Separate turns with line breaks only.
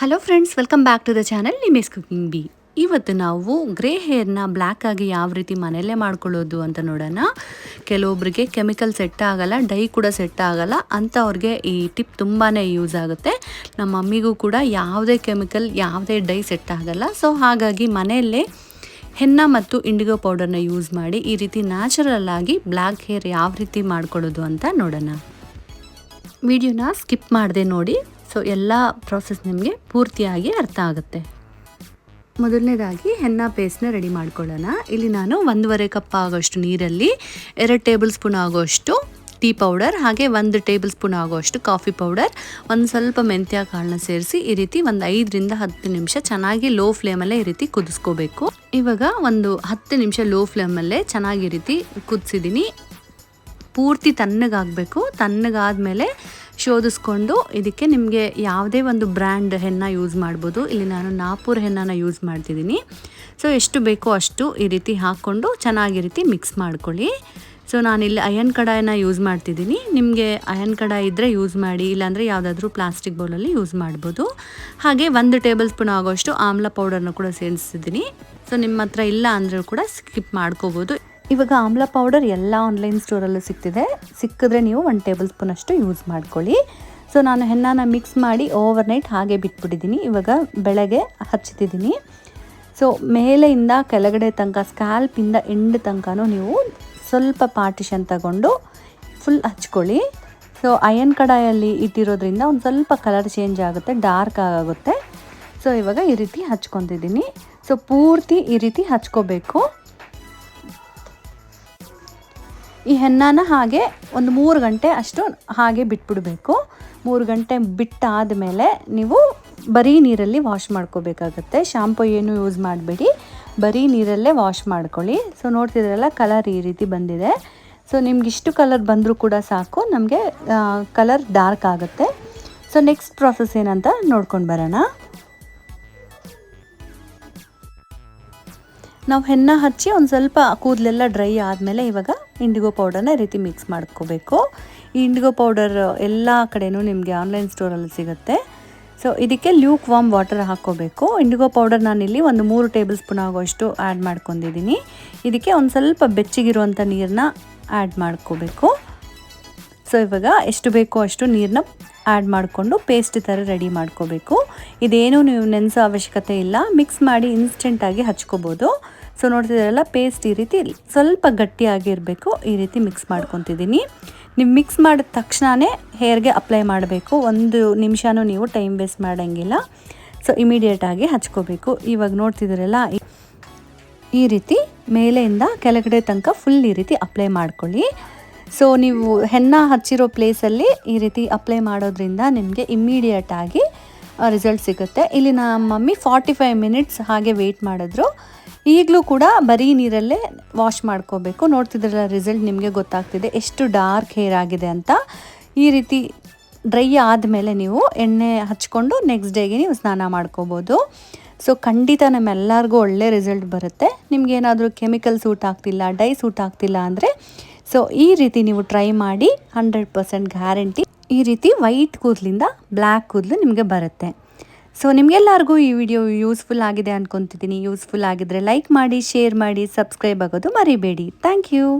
Hello friends welcome back to the channel Nimi's cooking B ಇವತ್ತು ನಾವು grey ಹೇರ್ನ black ಆಗಿ ಯಾವ ರೀತಿ ಮನೆಯಲ್ಲೇ ಮಾಡ್ಕೊಳ್ಳೋದು ಅಂತ ನೋಡೋಣ. ಕೆಲವೊಬ್ಬರಿಗೆ ಕೆಮಿಕಲ್ ಸೆಟ್ ಆಗಲ್ಲ ಡೈ ಕೂಡ ಸೆಟ್ ಆಗಲ್ಲ ಅಂಥವ್ರಿಗೆ ಈ ಟಿಪ್ ತುಂಬಾ ಯೂಸ್ ಆಗುತ್ತೆ. ನಮ್ಮ ಮಮ್ಮಿಗೂ ಕೂಡ ಯಾವುದೇ ಕೆಮಿಕಲ್ ಯಾವುದೇ ಡೈ ಸೆಟ್ ಆಗಲ್ಲ. ಸೊ ಹಾಗಾಗಿ ಮನೆಯಲ್ಲೇ ಹೆನ್ನ ಮತ್ತು ಇಂಡಿಗೋ ಪೌಡರ್ನ ಯೂಸ್ ಮಾಡಿ ಈ ರೀತಿ ನ್ಯಾಚುರಲ್ ಆಗಿ ಬ್ಲ್ಯಾಕ್ ಹೇರ್ ಯಾವ ರೀತಿ ಮಾಡ್ಕೊಳ್ಳೋದು ಅಂತ ನೋಡೋಣ. ವಿಡಿಯೋನ ಸ್ಕಿಪ್ ಮಾಡದೆ ನೋಡಿ. ಸೊ ಎಲ್ಲ ಪ್ರಾಸೆಸ್ ನಿಮಗೆ ಪೂರ್ತಿಯಾಗಿ ಅರ್ಥ ಆಗುತ್ತೆ. ಮೊದಲನೇದಾಗಿ ಹೆನ್ನ ಪೇಸ್ಟ್ನ ರೆಡಿ ಮಾಡ್ಕೊಳ್ಳೋಣ. ಇಲ್ಲಿ ನಾನು ಒಂದೂವರೆ ಕಪ್ ಆಗೋಷ್ಟು ನೀರಲ್ಲಿ, ಎರಡು ಟೇಬಲ್ ಸ್ಪೂನ್ ಆಗೋಷ್ಟು ಟೀ ಪೌಡರ್ ಹಾಗೆ ಒಂದು ಟೇಬಲ್ ಸ್ಪೂನ್ ಆಗೋಷ್ಟು ಕಾಫಿ ಪೌಡರ್ ಒಂದು ಸ್ವಲ್ಪ ಮೆಂತ್ಯ ಕಾಳನ್ನ ಸೇರಿಸಿ ಈ ರೀತಿ ಒಂದು ಐದರಿಂದ ಹತ್ತು ನಿಮಿಷ ಚೆನ್ನಾಗಿ ಲೋ ಫ್ಲೇಮಲ್ಲೇ ಈ ರೀತಿ ಕುದಿಸ್ಕೋಬೇಕು. ಇವಾಗ ಒಂದು ಹತ್ತು ನಿಮಿಷ ಲೋ ಫ್ಲೇಮಲ್ಲೇ ಚೆನ್ನಾಗಿ ರೀತಿ ಕುದಿಸಿದ್ದೀನಿ ಪೂರ್ತಿ ತಣ್ಣಗಾಗಬೇಕು. ತಣ್ಣಗಾದ್ಮೇಲೆ ಶೋಧಿಸ್ಕೊಂಡು ಇದಕ್ಕೆ ನಿಮಗೆ ಯಾವುದೇ ಒಂದು ಬ್ರ್ಯಾಂಡ್ ಹೆನ್ನ ಯೂಸ್ ಮಾಡ್ಬೋದು. ಇಲ್ಲಿ ನಾನು ನಾಪೂರ್ ಹೆನ್ನನ ಯೂಸ್ ಮಾಡ್ತಿದ್ದೀನಿ. ಸೊ ಎಷ್ಟು ಬೇಕೋ ಅಷ್ಟು ಈ ರೀತಿ ಹಾಕ್ಕೊಂಡು ಚೆನ್ನಾಗಿ ರೀತಿ ಮಿಕ್ಸ್ ಮಾಡ್ಕೊಳ್ಳಿ. ಸೊ ನಾನಿಲ್ಲಿ ಅಯನ್ ಕಡಾಯನ ಯೂಸ್ ಮಾಡ್ತಿದ್ದೀನಿ. ನಿಮಗೆ ಅಯನ್ ಕಡಾಯಿ ಇದ್ದರೆ ಯೂಸ್ ಮಾಡಿ, ಇಲ್ಲಾಂದರೆ ಯಾವುದಾದ್ರೂ ಪ್ಲಾಸ್ಟಿಕ್ ಬೌಲಲ್ಲಿ ಯೂಸ್ ಮಾಡ್ಬೋದು. ಹಾಗೆ ಒಂದು ಟೇಬಲ್ ಸ್ಪೂನ್ ಆಗೋಷ್ಟು ಆಮ್ಲ ಪೌಡರ್ನ ಕೂಡ ಸೇರಿಸಿದ್ದೀನಿ ಸೊ ನಿಮ್ಮ ಹತ್ರ ಇಲ್ಲ ಅಂದರೂ ಕೂಡ ಸ್ಕಿಪ್ ಮಾಡ್ಕೋಬೋದು. ಇವಾಗ ಆಮ್ಲ ಪೌಡರ್ ಎಲ್ಲ ಆನ್ಲೈನ್ ಸ್ಟೋರಲ್ಲೂ ಸಿಗ್ತಿದೆ. ಸಿಕ್ಕಿದ್ರೆ ನೀವು ಒಂದು ಟೇಬಲ್ ಸ್ಪೂನ್ ಅಷ್ಟು ಯೂಸ್ ಮಾಡ್ಕೊಳ್ಳಿ. ಸೊ ನಾನು ಹೆಣ್ಣನ ಮಿಕ್ಸ್ ಮಾಡಿ ಓವರ್ ನೈಟ್ ಹಾಗೆ ಬಿಟ್ಬಿಟ್ಟಿದ್ದೀನಿ. ಇವಾಗ ಬೆಳಗ್ಗೆ ಹಚ್ಚುತ್ತಿದ್ದೀನಿ ಸೊ ಮೇಲೆಯಿಂದ ಕೆಳಗಡೆ ತನಕ ಸ್ಕ್ಯಾಲ್ಪಿಂದ ಎಂಡ್ ತನಕನೂ ನೀವು ಸ್ವಲ್ಪ ಪಾರ್ಟಿಷನ್ ತಗೊಂಡು ಫುಲ್ ಹಚ್ಕೊಳ್ಳಿ. ಸೊ ಅಯನ್ ಕಡಾಯಲ್ಲಿ ಇಟ್ಟಿರೋದ್ರಿಂದ ಒಂದು ಸ್ವಲ್ಪ ಕಲರ್ ಚೇಂಜ್ ಆಗುತ್ತೆ ಡಾರ್ಕ್ ಆಗುತ್ತೆ. ಸೊ ಇವಾಗ ಈ ರೀತಿ ಹಚ್ಕೊತಿದ್ದೀನಿ ಸೊ ಪೂರ್ತಿ ಈ ರೀತಿ ಹಚ್ಕೋಬೇಕು. ಈ ಹೆನ್ನಾನ ಹಾಗೆ ಒಂದು ಮೂರು ಗಂಟೆ ಅಷ್ಟು ಹಾಗೆ ಬಿಟ್ಬಿಡಬೇಕು. ಮೂರು ಗಂಟೆ ಬಿಟ್ಟಾದ ಮೇಲೆ ನೀವು ಬರೀ ನೀರಲ್ಲಿ ವಾಶ್ ಮಾಡ್ಕೋಬೇಕಾಗತ್ತೆ. ಶಾಂಪು ಏನು ಯೂಸ್ ಮಾಡಬೇಡಿ. ಬರೀ ನೀರಲ್ಲೇ ವಾಶ್ ಮಾಡ್ಕೊಳ್ಳಿ. ಸೊ ನೋಡ್ತಿದ್ರಲ್ಲ ಕಲರ್ ಈ ರೀತಿ ಬಂದಿದೆ. ಸೊ ನಿಮ್ಗೆ ಇಷ್ಟು ಕಲರ್ ಬಂದರೂ ಕೂಡ ಸಾಕು. ನಮಗೆ ಕಲರ್ ಡಾರ್ಕ್ ಆಗುತ್ತೆ. ಸೊ ನೆಕ್ಸ್ಟ್ ಪ್ರಾಸೆಸ್ ಏನಂತ ನೋಡ್ಕೊಂಡು ಬರೋಣ. ನಾವು ಹೆನ್ನ ಹಚ್ಚಿ ಒಂದು ಸ್ವಲ್ಪ ಕೂದಲೆಲ್ಲ ಡ್ರೈ ಆದಮೇಲೆ ಇವಾಗ ಇಂಡಿಗೋ ಪೌಡರ್ನ ಈ ರೀತಿ ಮಿಕ್ಸ್ ಮಾಡ್ಕೋಬೇಕು. ಈ ಇಂಡಿಗೋ ಪೌಡರ್ ಎಲ್ಲ ಕಡೆಯೂ ನಿಮಗೆ ಆನ್ಲೈನ್ ಸ್ಟೋರಲ್ಲಿ ಸಿಗುತ್ತೆ. ಸೊ ಇದಕ್ಕೆ ಲ್ಯೂಕ್ ವಾಮ್ ವಾಟರ್ ಹಾಕ್ಕೋಬೇಕು. ಇಂಡಿಗೋ ಪೌಡರ್ ನಾನಿಲ್ಲಿ ಒಂದು ಮೂರು ಟೇಬಲ್ ಸ್ಪೂನ್ ಆಗುವಷ್ಟು ಆ್ಯಡ್ ಮಾಡ್ಕೊಂಡಿದ್ದೀನಿ. ಇದಕ್ಕೆ ಒಂದು ಸ್ವಲ್ಪ ಬೆಚ್ಚಗಿರುವಂಥ ನೀರನ್ನ ಆ್ಯಡ್ ಮಾಡ್ಕೋಬೇಕು. ಸೊ ಇವಾಗ ಎಷ್ಟು ಬೇಕೋ ಅಷ್ಟು ನೀರನ್ನ ಆ್ಯಡ್ ಮಾಡಿಕೊಂಡು ಪೇಸ್ಟ್ ಥರ ರೆಡಿ ಮಾಡ್ಕೋಬೇಕು. ಇದೇನು ನೀವು ನೆನೆಸೋ ಅವಶ್ಯಕತೆ ಇಲ್ಲ. ಮಿಕ್ಸ್ ಮಾಡಿ ಇನ್ಸ್ಟೆಂಟಾಗಿ ಹಚ್ಕೋಬೋದು. ಸೊ ನೋಡ್ತಿದ್ದೀರಲ್ಲ ಪೇಸ್ಟ್ ಈ ರೀತಿ ಸ್ವಲ್ಪ ಗಟ್ಟಿಯಾಗಿರಬೇಕು ಈ ರೀತಿ ಮಿಕ್ಸ್ ಮಾಡ್ಕೊತಿದ್ದೀನಿ. ನೀವು ಮಿಕ್ಸ್ ಮಾಡಿದ ತಕ್ಷಣವೇ ಹೇರ್ಗೆ ಅಪ್ಲೈ ಮಾಡಬೇಕು. ಒಂದು ನಿಮಿಷನೂ ನೀವು ಟೈಮ್ ವೇಸ್ಟ್ ಮಾಡೋಂಗಿಲ್ಲ. ಸೊ ಇಮಿಡಿಯೇಟಾಗಿ ಹಚ್ಕೋಬೇಕು. ಇವಾಗ ನೋಡ್ತಿದ್ದೀರಲ್ಲ, ಈ ರೀತಿ ಮೇಲೆಯಿಂದ ಕೆಳಗಡೆ ತನಕ ಫುಲ್ ಈ ರೀತಿ ಅಪ್ಲೈ ಮಾಡ್ಕೊಳ್ಳಿ. ಸೊ ನೀವು ಹೆನ್ನ ಹಚ್ಚಿರೋ ಪ್ಲೇಸಲ್ಲಿ ಈ ರೀತಿ ಅಪ್ಲೈ ಮಾಡೋದ್ರಿಂದ ನಿಮಗೆ ಇಮ್ಮಿಡಿಯೇಟಾಗಿ ರಿಸಲ್ಟ್ ಸಿಗುತ್ತೆ. ಇಲ್ಲಿ ನಮ್ಮ ಮಮ್ಮಿ ಫಾರ್ಟಿ ಫೈವ್ ಮಿನಿಟ್ಸ್ ಹಾಗೆ ವೆಯ್ಟ್ ಮಾಡಿದ್ರು. ಈಗಲೂ ಕೂಡ ಬರೀ ನೀರಲ್ಲೇ ವಾಶ್ ಮಾಡ್ಕೋಬೇಕು. ನೋಡ್ತಿದ್ರಲ್ಲ ರಿಸಲ್ಟ್ ನಿಮಗೆ ಗೊತ್ತಾಗ್ತಿದೆ. ಎಷ್ಟು ಡಾರ್ಕ್ ಹೇರ್ ಆಗಿದೆ ಅಂತ. ಈ ರೀತಿ ಡ್ರೈ ಆದಮೇಲೆ ನೀವು ಎಣ್ಣೆ ಹಚ್ಕೊಂಡು ನೆಕ್ಸ್ಟ್ ಡೇಗೆ ನೀವು ಸ್ನಾನ ಮಾಡ್ಕೋಬೋದು. ಸೊ ಖಂಡಿತ ನಮ್ಮೆಲ್ಲರಿಗೂ ಒಳ್ಳೆ ರಿಸಲ್ಟ್ ಬರುತ್ತೆ. ನಿಮಗೇನಾದರೂ ಕೆಮಿಕಲ್ ಸೂಟ್ ಆಗ್ತಿಲ್ಲ ಡೈ ಸೂಟ್ ಆಗ್ತಿಲ್ಲ ಅಂದರೆ ಸೊ ಈ ರೀತಿ ನೀವು ಟ್ರೈ ಮಾಡಿ ಹಂಡ್ರೆಡ್ ಪರ್ಸೆಂಟ್ ಗ್ಯಾರಂಟಿ ಈ ರೀತಿ ವೈಟ್ ಕೂದಲಿಂದ ಬ್ಲ್ಯಾಕ್ ಕೂದಲು ನಿಮಗೆ ಬರುತ್ತೆ. ಸೊ ನಿಮಗೆಲ್ಲರಿಗೂ ಈ ವಿಡಿಯೋ ಯೂಸ್ಫುಲ್ ಆಗಿದೆ ಅಂದ್ಕೊತಿದ್ದೀನಿ ಯೂಸ್ಫುಲ್ ಆಗಿದ್ರೆ ಲೈಕ್ ಮಾಡಿ ಶೇರ್ ಮಾಡಿ ಸಬ್ಸ್ಕ್ರೈಬ್ ಆಗೋದು ಮರಿಬೇಡಿ. Thank you